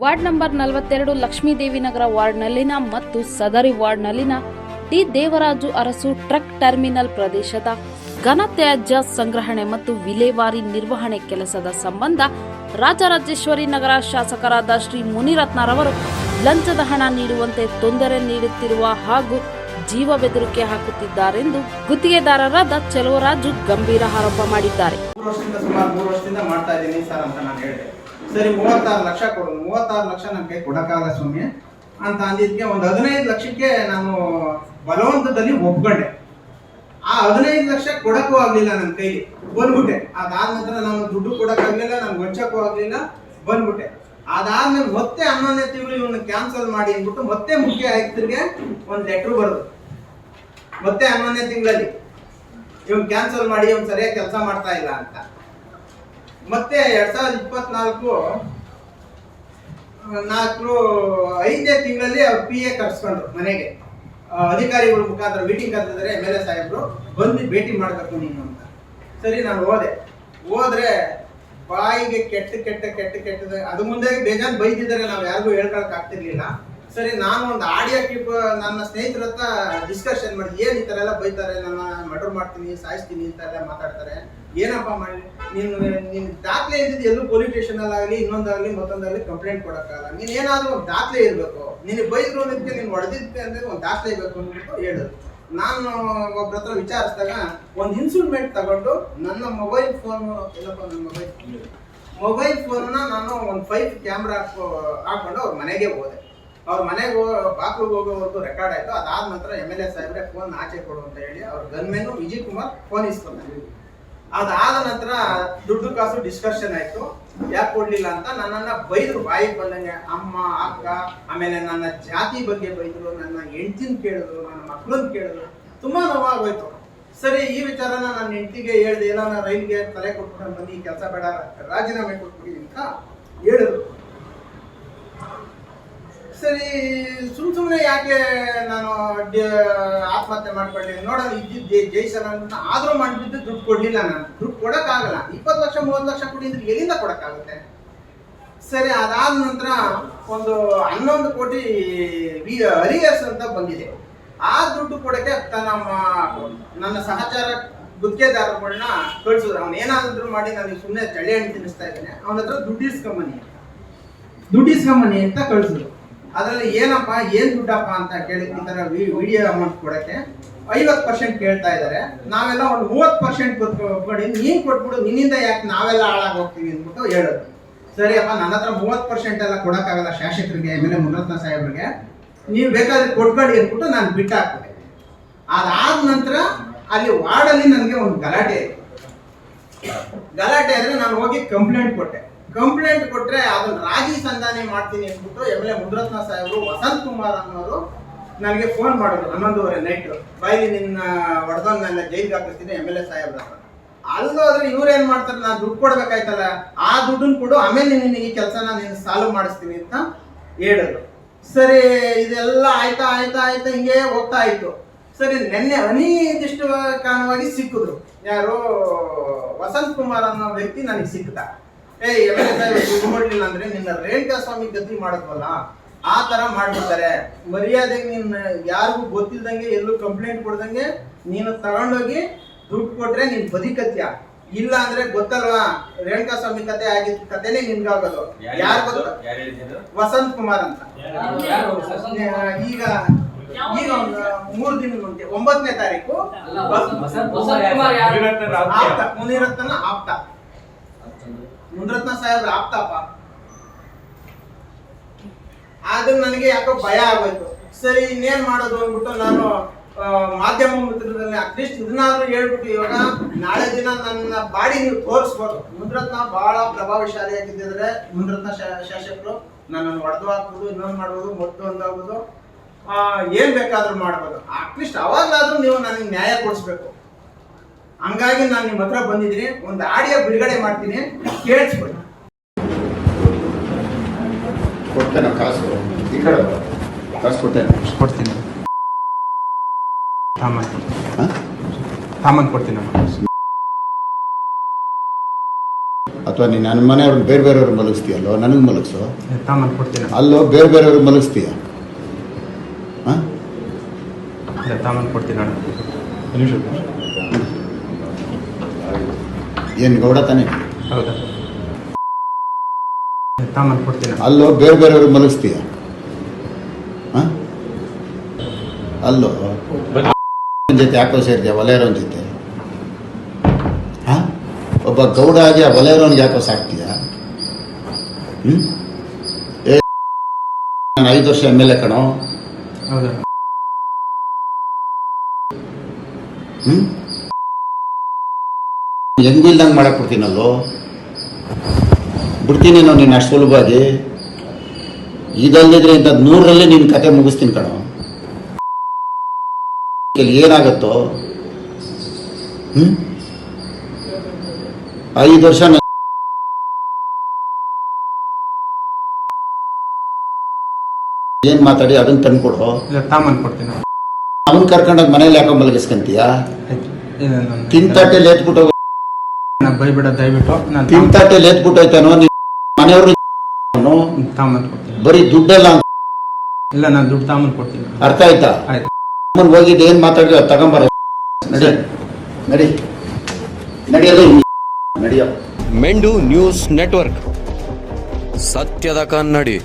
Ward number ನಲವತ್ತೆರಡು ಲಕ್ಷ್ಮೀದೇವಿ ನಗರ ವಾರ್ಡ್ನಲ್ಲಿನ ಮತ್ತು ಸದರಿ ವಾರ್ಡ್ನಲ್ಲಿನ D Devaraju Arasu truck terminal ಪ್ರದೇಶದ ಘನತ್ಯಾಜ್ಯ ಸಂಗ್ರಹಣೆ ಮತ್ತು ವಿಲೇವಾರಿ ನಿರ್ವಹಣೆ ಕೆಲಸದ ಸಂಬಂಧ ರಾಜರಾಜೇಶ್ವರಿ ನಗರ ಶಾಸಕರಾದ ಶ್ರೀ ಮುನಿರತ್ನರವರು ಲಂಚದ ಹಣ ನೀಡುವಂತೆ ತೊಂದರೆ ನೀಡುತ್ತಿರುವ ಹಾಗೂ ಜೀವ ಬೆದರಿಕೆ ಹಾಕುತ್ತಿದ್ದಾರೆಂದು ಗುತ್ತಿಗೆದಾರರಾದ ಚೆಲುವರಾಜು ಗಂಭೀರ ಆರೋಪ ಮಾಡಿದ್ದಾರೆ. ಸರ್, ಮೂವತ್ತಾರು ಲಕ್ಷ ಕೊಡು. ಮೂವತ್ತಾರು ಲಕ್ಷ ನನ್ನ ಕೈ ಕೊಡಕ್ಕಾಗಲ್ಲ ಸ್ವಾಮಿ ಅಂತ ಅಂದಿದ್ಕೆ ಒಂದು ಹದಿನೈದು ಲಕ್ಷಕ್ಕೆ ನಾನು ಬಲವಂತದಲ್ಲಿ ಒಪ್ಕೊಂಡೆ. ಆ ಹದಿನೈದು ಲಕ್ಷ ಕೊಡಕ್ಕೂ ಆಗ್ಲಿಲ್ಲ ನನ್ನ ಕೈಲಿ. ಬಂದ್ಬಿಟ್ಟೆ. ಅದಾದ ನಂತರ ನಾನು ದುಡ್ಡು ಕೊಡಕ್ಕಾಗ್ಲಿಲ್ಲ ನನ್ಗೆ ವಂಚಕ್ಕೂ ಆಗ್ಲಿಲ್ಲ, ಬಂದ್ಬಿಟ್ಟೆ. ಅದಾದ್ಮೇಲೆ ಮತ್ತೆ ಹನ್ನೊಂದನೇ ತಿಂಗಳು ಇವನ್ನ ಕ್ಯಾನ್ಸಲ್ ಮಾಡಿ ಅಂದ್ಬಿಟ್ಟು ಮತ್ತೆ ಮುಖ್ಯ ಆಯುಕ್ತರಿಗೆ ಒಂದು ಲೆಟ್ರ್ ಬರೋದು. ಮತ್ತೆ ಹನ್ನೊಂದನೇ ತಿಂಗಳಲ್ಲಿ ಇವ್ನು ಕ್ಯಾನ್ಸಲ್ ಮಾಡಿ ಇವ್ನು ಸರಿಯಾಗಿ ಕೆಲಸ ಮಾಡ್ತಾ ಇಲ್ಲ ಅಂತ. ಮತ್ತೆ ಎರಡ್ ಸಾವಿರದ ಇಪ್ಪತ್ನಾಲ್ಕು, ನಾಲ್ಕು, ಐದನೇ ತಿಂಗಳಲ್ಲಿ ಅವ್ರು ಪಿ ಎ ಕರ್ಸ್ಕೊಂಡ್ರು ಮನೆಗೆ. ಅಧಿಕಾರಿಗಳ ಮುಖಾಂತರ ಮೀಟಿಂಗ್ ಕರೆದಿದ್ದಾರೆ, ಎಂ ಎಲ್ ಎ ಸಾಹೇಬ್ರು. ಬಂದು ಭೇಟಿ ಮಾಡಬೇಕು ನೀನು ಅಂತ. ಸರಿ, ನಾನು ಹೋದೆ. ಹೋದ್ರೆ ಬಾಯಿಗೆ ಕೆಟ್ಟ ಕೆಟ್ಟ ಕೆಟ್ಟ, ಕೆಟ್ಟದ, ಅದು ಮುಂದೆ ಬೇಜಾನ್ ಬೈದಿದ್ದಾರೆ, ನಾವು ಯಾರಿಗೂ ಹೇಳ್ಕೊಳಕ್ ಆಗ್ತಿರ್ಲಿಲ್ಲ. ಸರಿ, ನಾನು ಒಂದು ಆಡಿಯೋ ಕ್ಲಿಪ್ ನನ್ನ ಸ್ನೇಹಿತರ ಹತ್ರ ಡಿಸ್ಕಷನ್ ಮಾಡಿ, ಏನ್ ಈ ಥರ ಎಲ್ಲ ಬೈತಾರೆ, ನನ್ನ ಮರ್ಡರ್ ಮಾಡ್ತೀನಿ, ಸಾಯಿಸ್ತೀನಿ ಅಂತ ಎಲ್ಲ ಮಾತಾಡ್ತಾರೆ. ಏನಪ್ಪ ಮಾಡಿ? ನೀನು ನಿನ್ನ ದಾಖಲೆ ಇದ್ದಿದ್ದು ಎಲ್ಲೂ ಪೊಲೀಸ್ ಸ್ಟೇಷನ್ ಆಗಲಿ ಇನ್ನೊಂದಾಗಲಿ, ಮತ್ತೊಂದಾಗಲಿ ಕಂಪ್ಲೇಂಟ್ ಕೊಡೋಕ್ಕಾಗಲ್ಲ. ನೀನು ಏನಾದರೂ ಒಂದು ದಾಖಲೆ ಇರಬೇಕು. ನಿನಗೆ ಬೈದ್ರು ಅನ್ನೋದಕ್ಕೆ ನೀನು ಹೊಡೆದಿದ್ದೆ ಅಂದ್ರೆ ಒಂದು ದಾಖಲೆ ಇರಬೇಕು ಅಂದ್ಬಿಟ್ಟು ಹೇಳಿದ್ರು ನಾನು ಒಬ್ಬರ ಹತ್ರ ವಿಚಾರಿಸಿದಾಗ ಒಂದು ಇನ್ಸ್ಟ್ರೂಮೆಂಟ್ ತಗೊಂಡು ನನ್ನ ಮೊಬೈಲ್ ಫೋನ್ ಏನಪ್ಪ ನನ್ನ ಮೊಬೈಲ್ ಮೊಬೈಲ್ ಫೋನ್ನ ನಾನು ಒಂದು ಫೈವ್ ಕ್ಯಾಮ್ರಾ ಹಾಕೊಂಡು ಅವ್ರ ಮನೆಗೆ ಹೋದೆ. ಅವ್ರ ಮನೆಗೆ ಬಾಕ್ಲಿಗೆ ಹೋಗೋವರೆಗೂ ರೆಕಾರ್ಡ್ ಆಯ್ತು. ಅದಾದ ನಂತರ ಎಂ ಎಲ್ ಎ ಸಾಹೇಬ್ರೆ ಫೋನ್ ಆಚೆ ಕೊಡು ಅಂತ ಹೇಳಿ ಅವ್ರ ಗನ್ಮೆನು ವಿಜಯ್ ಕುಮಾರ್ ಫೋನ್ ಇಸ್ಕೊಂಡ್ರು. ಅದಾದ ನಂತರ ದುಡ್ಡು ಕಾಸು ಡಿಸ್ಕಷನ್ ಆಯ್ತು. ಯಾಕೆ ಕೊಡ್ಲಿಲ್ಲ ಅಂತ ನನ್ನನ್ನ ಬೈದ್ರು ಬಾಯಿ ಬಂದಂಗೆ ಅಮ್ಮ, ಅಕ್ಕ, ಆಮೇಲೆ ನನ್ನ ಜಾತಿ ಬಗ್ಗೆ ಬೈದ್ರು, ನನ್ನ ಹೆಂಡ್ತಿನ ಕೇಳಿದ್ರು, ನನ್ನ ಮಕ್ಳನ್ನ ಕೇಳಿದ್ರು. ತುಂಬಾ ನೋವಾಗೋಯ್ತು. ಸರಿ, ಈ ವಿಚಾರನ ನನ್ನ ಹೆಂಡತಿಗೆ ಹೇಳ್ದೆ ಏನೋ ರೈಲ್ಗೆ ತಲೆ ಕೊಟ್ಬಿಟ್ಟು ಬನ್ನಿ, ಕೆಲಸ ಬೇಡ, ರಾಜೀನಾಮೆ ಕೊಟ್ಬಿಡಿ ಅಂತ ಹೇಳಿದ್ರು. ಸರಿ, ಸುಮ್ ಸುಮ್ಮನೆ ಯಾಕೆ ನಾನು ಆತ್ಮಹತ್ಯೆ ಮಾಡ್ಕೊಳ್ಳಿ ನೋಡೋಣ, ಇದ್ದಿದ್ದು ಜೈಸರ್ ಅಂತ ಆದ್ರೂ ದುಡ್ಡು ಕೊಡ್ಲಿಲ್ಲ ನಾನು. ದುಡ್ಡು ಕೊಡೋಕ್ಕಾಗಲ್ಲ. ಇಪ್ಪತ್ತು ಲಕ್ಷ, ಮೂವತ್ತು ಲಕ್ಷ ಕೊಡಿ ಅಂದ್ರೆ ಎಲ್ಲಿಂದ ಕೊಡೋಕ್ಕಾಗುತ್ತೆ? ಸರಿ, ಅದಾದ ನಂತರ ಒಂದು ಹನ್ನೊಂದು ಕೋಟಿ ವಿ ಅಂತ ಬಂದಿದೆ. ಆ ದುಡ್ಡು ಕೊಡಕ್ಕೆ ತನ್ನ ನನ್ನ ಸಹಚಾರ ಗುತ್ತಿಗೆದಾರಗಳನ್ನ ಕಳ್ಸಿದ್ರು. ಅವ್ನು ಏನಾದ್ರು ಮಾಡಿ ನನಗೆ ಸುಮ್ಮನೆ ಚಳಿ ಹಣ್ಣು ತಿನ್ನಿಸ್ತಾ ಇದ್ದಾನೆ. ಅವನ ಹತ್ರ ದುಡ್ಡು ಇಸ್ಕೊಂಬನ್ನಿ ಅಂತ. ದುಡ್ಡು ಇಸ್ಕೊಂಬನ್ನಿ ಅಂತ ಕಳ್ಸಿದ್ರು. ಅದರಲ್ಲಿ ಏನಪ್ಪ, ಏನ್ ದುಡ್ಡಪ್ಪ ಅಂತ ಕೇಳಿ ಈ ವಿಡಿಯೋ ಅಮೌಂಟ್ ಕೊಡಕ್ಕೆ ಐವತ್ತು ಪರ್ಸೆಂಟ್ ಕೇಳ್ತಾ ಇದ್ದಾರೆ ನಾವೆಲ್ಲ ಒಂದು ಮೂವತ್ತು ಪರ್ಸೆಂಟ್ ಕೊಟ್ಕೊಡಿ, ನೀನ್ ಕೊಟ್ಬಿಡು, ನಿನ್ನಿಂದ ಯಾಕೆ ನಾವೆಲ್ಲ ಹಾಳಾಗಿ ಹೋಗ್ತೀವಿ ಅಂದ್ಬಿಟ್ಟು ಹೇಳೋದು. ಸರಿಯಪ್ಪ ನನ್ನ ಹತ್ರ ಮೂವತ್ತು ಪರ್ಸೆಂಟ್ ಎಲ್ಲ ಕೊಡಕ್ಕಾಗಲ್ಲ ಶಾಸಕರಿಗೆ, ಎಂ ಎಲ್ ಎ ಮುನರತ್ನ ಸಾಹೇಬ್ರಿಗೆ. ನೀವು ಬೇಕಾದ್ರೆ ಕೊಟ್ಕೊಳ್ಳಿ ಅಂದ್ಬಿಟ್ಟು ನಾನು ಬಿಟ್ಟಾಕ್ಬಿಟ್ಟೆ ಅದಾದ ನಂತರ ಅಲ್ಲಿ ವಾರ್ಡಲ್ಲಿ ನನಗೆ ಒಂದು ಗಲಾಟೆ ಗಲಾಟೆ ಆದ್ರೆ ನಾನು ಹೋಗಿ ಕಂಪ್ಲೇಂಟ್ ಕೊಟ್ಟೆ. ಕಂಪ್ಲೇಂಟ್ ಕೊಟ್ರೆ ಅದನ್ನ ರಾಜಿ ಸಂಧಾನೆ ಮಾಡ್ತೀನಿ ಅಂದ್ಬಿಟ್ಟು ಎಂ ಎಲ್ ಎ ಮುದ್ರತ್ನ ಸಾಹೇಬರು ವಸಂತ್ ಕುಮಾರ್ ಅನ್ನೋರು ನನಗೆ ಫೋನ್ ಮಾಡಿದ್ರು, ಹನ್ನೊಂದುವರೆ ನೈಟ್ ಬೈಲಿ ನಿನ್ನ ಹೊಡೆದವ್ ನನ್ನ ಜೈಲ್ಗೆ ಹಾಕಿಸ್ತೀನಿ ಎಂ ಎಲ್ ಎ ಸಾಹೇಬ್ರ ಅಲ್ಲೋದ್ರೆ ಇವ್ರು ಏನು ಮಾಡ್ತಾರೆ? ನಾನು ದುಡ್ಡು ಕೊಡ್ಬೇಕಾಯ್ತಲ್ಲ. ಆ ದುಡ್ಡನ್ನು ಕೊಡು, ಆಮೇಲೆ ನಿನಗೆ ಕೆಲಸನ ನೀನು ಸಾಲ್ವ್ ಮಾಡಿಸ್ತೀನಿ ಅಂತ ಹೇಳಿದ್ರು. ಸರಿ, ಇದೆಲ್ಲ ಆಯ್ತಾ ಆಯ್ತಾ ಆಯ್ತಾ, ಹಿಂಗೆ ಹೋಗ್ತಾ ಇತ್ತು. ಸರಿ, ನಿನ್ನೆ ಅನಿರ್ದಿಷ್ಟ ಕಾರಣವಾಗಿ ಸಿಕ್ಕಿದ್ರು. ಯಾರು ವಸಂತ್ ಕುಮಾರ್ ಅನ್ನೋ ವ್ಯಕ್ತಿ ನನಗೆ ಸಿಕ್ಕಿದ. ಏ ಎಂ ದುಡ್ಡು ಅಂದ್ರೆ ನಿನ್ನ ರೇಣುಕಾ ಸ್ವಾಮಿ ಗತಿ ಮಾಡಕ್ವಲ್ಲ ಆ ತರ ಮಾಡ್ಬಿಡ್ತಾರೆ. ಮರ್ಯಾದೆಗೆ ನಿನ್ನ ಯಾರಿಗೂ ಗೊತ್ತಿಲ್ದಂಗೆ ಎಲ್ಲೂ ಕಂಪ್ಲೇಂಟ್ ಕೊಡ್ದಂಗೆ ನೀನು ತಗೊಂಡೋಗಿ ದುಡ್ಡು ಕೊಟ್ರೆ ನೀನ್ ಬದಿಕತ್ಯ. ಇಲ್ಲ ಅಂದ್ರೆ ಗೊತ್ತಲ್ವಾ? ರೇಣುಕಾ ಸ್ವಾಮಿ ಕತೆ ಆಗಿದ್ ಕತೆನೆ ನಿನ್ಗಾಗೋದು. ಯಾರು ಗೊತ್ತ ವಸಂತ್ ಕುಮಾರ್ ಅಂತ. ಯಾರು ಈಗ ಈಗ ಒಂದು ಮೂರು ದಿನ ಮುಂಚೆ ಒಂಬತ್ತನೇ ತಾರೀಕು ವಸಂತ್ ಕುಮಾರ್ ಆಪ್ತ ಮುನಿರತ್ನ ಆಪ್ತ. ಮುನಿರತ್ನ ಸಾಹೇಬ್ರ ಆಪ್ತಪ್ಪ. ಆದ್ರೆ ನನಗೆ ಯಾಕೋ ಭಯ ಆಗೋಯ್ತು. ಸರಿ, ಇನ್ನೇನ್ ಮಾಡೋದು ಅಂದ್ಬಿಟ್ಟು ನಾನು ಮಾಧ್ಯಮ ಮಿತ್ರದಲ್ಲಿ ಅಟ್ಲೀಸ್ಟ್ ಇದನ್ನಾದ್ರೂ ಹೇಳ್ಬಿಟ್ಟು ಇವಾಗ ನಾಳೆ ದಿನ ನನ್ನ ಬಾಡಿ ನೀವು ತೋರಿಸ್ಬೋದು. ಮುದ್ರತ್ನ ಬಹಳ ಪ್ರಭಾವಶಾಲಿಯಾಗಿದ್ದಿದ್ರೆ ಮುಂದ್ರತ್ನ ಶಾಸಕರು ನನ್ನನ್ನು ಹೊಡೆದು ಹಾಕ್ಬೋದು, ಇನ್ನೊಂದು ಮಾಡ್ಬೋದು, ಮೊಟ್ಟು ಒಂದಾಗ್ಬೋದು ಏನ್ ಬೇಕಾದ್ರೂ ಮಾಡ್ಬೋದು. ಅಟ್ಲೀಸ್ಟ್ ಅವಾಗಾದ್ರೂ ನೀವು ನನಗೆ ನ್ಯಾಯ ಕೊಡಿಸ್ಬೇಕು. ಹಂಗಾಗಿ ನಾನು ನಿಮ್ಮ ಹತ್ರ ಬಂದಿದ್ದೀನಿ. ಒಂದು ಆಡಿಯೋ ಬಿಡುಗಡೆ ಮಾಡ್ತೀನಿ. ಕೇಳಿಸ್ಕೊಳ್ಳಿ. ಕೊಡ್ತೇನೆ ಕಾಸು. ಈ ಕಡೆ. ಕಾಸು ಕೊಡ್ತೇನೆ. ಕೊಡ್ತೀನಿ. ಸಾಮಾನು ಹಾಂ? ಸಾಮಾನು ಕೊಡ್ತೀನಿ ಅಥವಾ ನೀನು ನನ್ನ ಮನೆಯವ್ರನ್ನ ಬೇರೆ ಬೇರೆಯವ್ರು ಮಲಗಿಸ್ತೀಯಲ್ಲೋ? ನನಗೆ ಮಲಗಿಸೋ? ತಾಮನ್ ಕೊಡ್ತೀನಿ. ಅಲ್ಲೋ ಬೇರೆ ಬೇರೆಯವ್ರು ಮಲಗಿಸ್ತೀಯ? ಹಾಂ? ತಾಮನ್ ಕೊಡ್ತೀನಿ ಅಣ್ಣ. ಏನು ಗೌಡ ತಾನೆ? ಹೌದಾ? ತಾಮನ್ ಕೊಡ್ತೀನಿ ಅಲ್ಲೋ ಬೇರೆ ಬೇರೆಯವ್ರಿಗೆ ಮಲಗಿಸ್ತೀಯ? ಹಾ? ಅಲ್ಲೋ? ಜೊತೆ ಯಾಕೋ ಸೇರಿದೆ ಒಲೆಯರೋನ್ ಜೊತೆ. ಹಾಂ? ಒಬ್ಬ ಗೌಡ ಆಗಿ ಆ ಒಲೆಯರೋನ್ಗೆ ಯಾಕೋ ಸಾಕ್ತೀಯ? ಹ್ಞೂ ಏ ನಾನು ಐದು ವರ್ಷ ಎಂ ಎಲ್ ಎ ಕಣೋ. ಹೌದಾ? ಹ್ಞೂ ಹೆಂಗೂ ಇಲ್ದಂಗೆ ಮಾಡಕ್ ಬಿಡ್ತೀನಲ್ಲೋ? ಬಿಡ್ತೀನಿ ನಾನು ನೀನು ಅಷ್ಟು ಸುಲಭವಾಗಿ. ಇದಲ್ಲದಿದ್ರೆ ಇಂಥದ್ದು ನೂರರಲ್ಲೇ ನಿನ್ನ ಕತೆ ಮುಗಿಸ್ತೀನಿ ಕಣೋ. ಇಲ್ಲಿ ಏನಾಗತ್ತೋ? ಹ್ಞೂ ಐದು ವರ್ಷ ಏನು ಏನ್ ಮಾತಾಡಿ? ಅದನ್ನ ತಂದ್ಕೊಡು? ಕೊಡ್ತೀನಿ. ಅವನ್ ಕರ್ಕೊಂಡೋಗಿ ಮನೇಲಿ ಯಾಕೋ ಮಲಗಿಸ್ಕೊಂತೀಯ? ಆಯ್ತು. ಇದು ನಾನು- ತಿಂತಾಟೆಲ್ ಎತ್ಬಿಟ್ಟು ನಾನು ಬೈಬಿಡ ದಯವಿಟ್ಟು ನಾನು ತಾಮನ್- ತಿಂತಾಟೆಲ್ ಎತ್ಬಿಟ್ಟೋಯ್ತಾನೋ ನಿನ್ ಮನೆಯವ್ರು ತಾಮನ್ ಕೊಡ್ತೀನಿ. ಬರೀ ದುಡ್ಡೆಲ್ಲ ಇಲ್ಲ ನಾನು ದುಡ್ಡು ತಾಮನ್ ಕೊಡ್ತೀನಿ. ಅರ್ಥ ಆಯ್ತಾ? ಆಯ್ತು. ಅಮ್ಮನ್ ಹೋಗಿದ್ದು ಏನ್ ಮಾತಾಡಿದ್ರೆ ಅದ್ ತಗೊಂಬರ ನಡಿ. ನಡಿ. ನಡಿಯೋದು ನಡಿಯೋ. ಮೆಂಡು ನ್ಯೂಸ್ ನೆಟ್ವರ್ಕ್. ಸತ್ಯದ ಕನ್ನಡಿ.